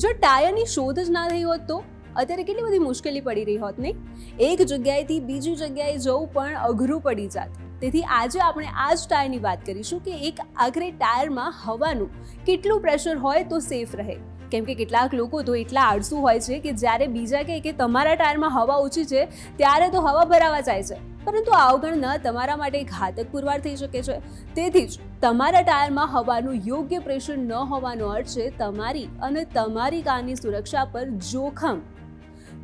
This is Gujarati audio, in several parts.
જો ટાયરની શોધ જ ના થઈ હોત તો? અત્યારે કેટલી બધી મુશ્કેલી પડી રહી હોત નહીં? એક જગ્યાએથી બીજી જગ્યાએ જવું પણ અઘરું પડી જાત. તેથી આજે આપણે આ જ ટાયરની વાત કરીશું કે એક આખરે ટાયરમાં હવાનું કેટલું પ્રેશર હોય તો સેફ રહે. કેમ કે કેટલાક લોકો તો એટલા આળસુ હોય છે કે જ્યારે બીજા કહે કે તમારા ટાયરમાં હવા ઓછી છે, ત્યારે તો હવા ભરાવા જાય છે. પરંતુ આ અવગણના તમારા માટે ઘાતક પુરવાર થઈ શકે છે. તેથી જ તમારા ટાયરમાં હવાનું યોગ્ય પ્રેશર ન હોવાનો અર્થ છે તમારી અને તમારી કારની સુરક્ષા પર જોખમ.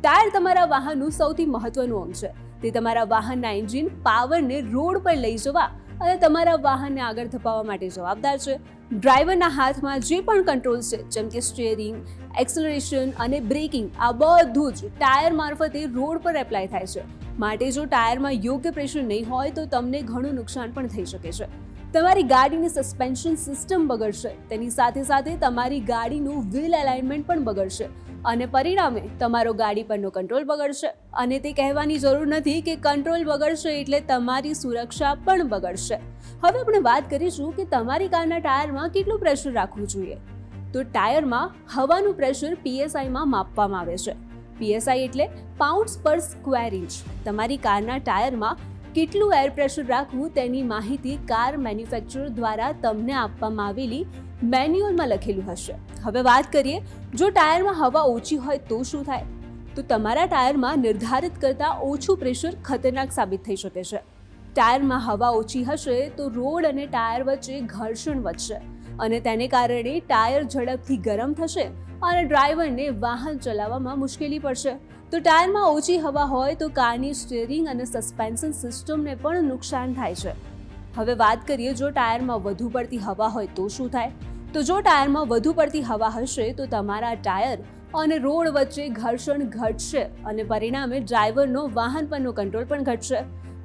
ટાયર તમારા વાહનનું સૌથી મહત્વનું અંગ છે. તે તમારા વાહનના એન્જિન પાવરને રોડ પર લઈ જવા અને તમારા વાહનને આગળ ધપાવવા માટે જવાબદાર છે. ડ્રાઈવરના હાથમાં જે પણ કંટ્રોલ છે, જેમ કે સ્ટિયરિંગ, એક્સલરેશન અને બ્રેકિંગ, આ બધું જ ટાયર મારફતે રોડ પર એપ્લાય થાય છે. માટે જો ટાયરમાં યોગ્ય પ્રેશર નહીં હોય તો તમને ઘણું નુકસાન પણ થઈ શકે છે. તમારી ગાડીની સસ્પેન્શન સિસ્ટમ બગડશે. તેની સાથે સાથે તમારી ગાડીનું વ્હીલ એલાઇનમેન્ટ પણ બગડશે અને પરિણામે તમારો ગાડી પરનો કંટ્રોલ બગડશે. અને તે કહેવાની જરૂર નથી કે કંટ્રોલ બગડશે એટલે તમારી સુરક્ષા પણ બગડશે. હવે આપણે વાત કરીશું કે તમારી કારના ટાયરમાં કેટલું પ્રેશર રાખવું જોઈએ. તો ટાયરમાં હવાનું પ્રેશર પીએસઆઈમાં માપવામાં આવે છે. પીએસઆઈ એટલે પાઉન્ડ્સ પર સ્ક્વેર ઇંચ તમારી કારના ટાયરમાં કેટલું એર પ્રેશર રાખવું તેની માહિતી કાર મેન્યુફેક્ચરર દ્વારા તમને આપવામાં આવેલી મેન્યુઅલમાં લખેલું હશે. હવે વાત કરીએ, જો ટાયરમાં હવા ઓછી હોય તો શું થાય? તો તમારા ટાયરમાં નિર્ધારિત કરતાં ઓછું પ્રેશર ખતરનાક સાબિત થઈ શકે છે. ટાયરમાં હવા ઓછી હશે તો રોડ અને ટાયર વચ્ચે ઘર્ષણ વધશે. અને તેને કારણે ટાયર ઝડપથી ગરમ થશે અને ડ્રાઈવરને વાહન ચલાવવામાં મુશ્કેલી પડશે. તો ટાયરમાં ઓછી હવા હોય તો કારની સ્ટીયરિંગ અને સસ્પેન્શન સિસ્ટમને પણ નુકસાન થાય છે. હવે વાત કરીએ જો ટાયરમાં વધુ પડતી હવા હોય તો શું થાય? તો જો ટાયરમાં વધુ પડતી હવા હશે તો તમારા ટાયર અને રોડ વચ્ચે ઘર્ષણ ઘટશે અને પરિણામે ડ્રાઈવરનો વાહન પરનો કંટ્રોલ પણ ઘટશે.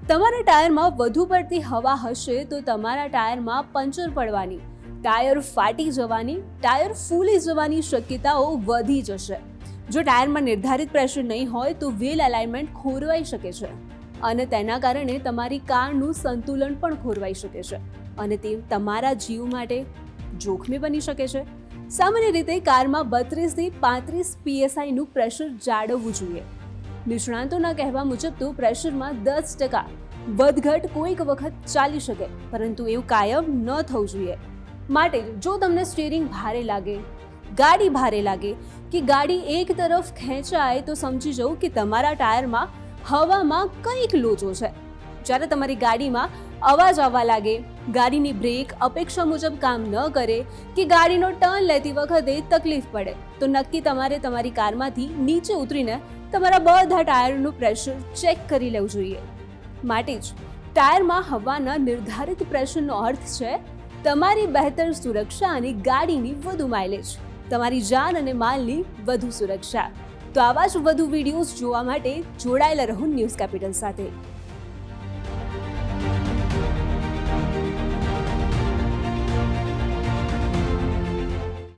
તમારા ટાયરમાં વધુ પડતી હવા હશે તો તમારા ટાયરમાં પંચર પડવાની ટાયર ફાટી જવાની, ટાયર ફૂલી જવાની શક્યતાઓ વધી જશે. જો ટાયરમાં નિર્ધારિત પ્રેશર નહીં હોય, તો વ્હીલ એલાઇનમેન્ટ ખોરવાઈ શકે છે અને તેના કારણે તમારી કારનું સંતુલન પણ ખોરવાઈ શકે છે અને તે તમારા જીવ માટે જોખમી બની શકે છે. સામાન્ય રીતે કારમાં બત્રીસથી પાંત્રીસ પીએસઆઈનું પ્રેશર જાળવવું જોઈએ. નિષ્ણાંતોના કહેવા મુજબ તો પ્રેશરમાં દસ ટકા, વધઘટ કોઈક વખત ચાલી શકે, પરંતુ એવું કાયમ ન થવું જોઈએ. માટે જો તમને સ્ટીરિંગ ભારે લાગે, ગાડી ભારે લાગે, કે ગાડી એક તરફ ખેંચાય, તો સમજી જવું કે તમારા ટાયરમાં હવામાં કંઈક લોચો છે. જ્યારે તમારી ગાડીમાં અવાજ આવવા લાગે, ગાડીની બ્રેક અપેક્ષા મુજબ કામ ન કરે, કે ગાડીનો ટર્ન લેતી વખતે તકલીફ પડે, તો નક્કી તમારે તમારી કારમાંથી નીચે ઉતરીને તમારા બધા ટાયરનું પ્રેશર ચેક કરી લેવું જોઈએ. માટે જ ટાયરમાં હવાના નિર્ધારિત પ્રેશરનો અર્થ છે તમારી બહેતર સુરક્ષા અને ગાડીની વધુ માઇલેજ તમારી જાન અને માલની વધુ સુરક્ષા. તો આવા જ વધુ વિડીયોઝ જોવા માટે જોડાયેલા રહો ન્યૂઝ કેપિટલ સાથે.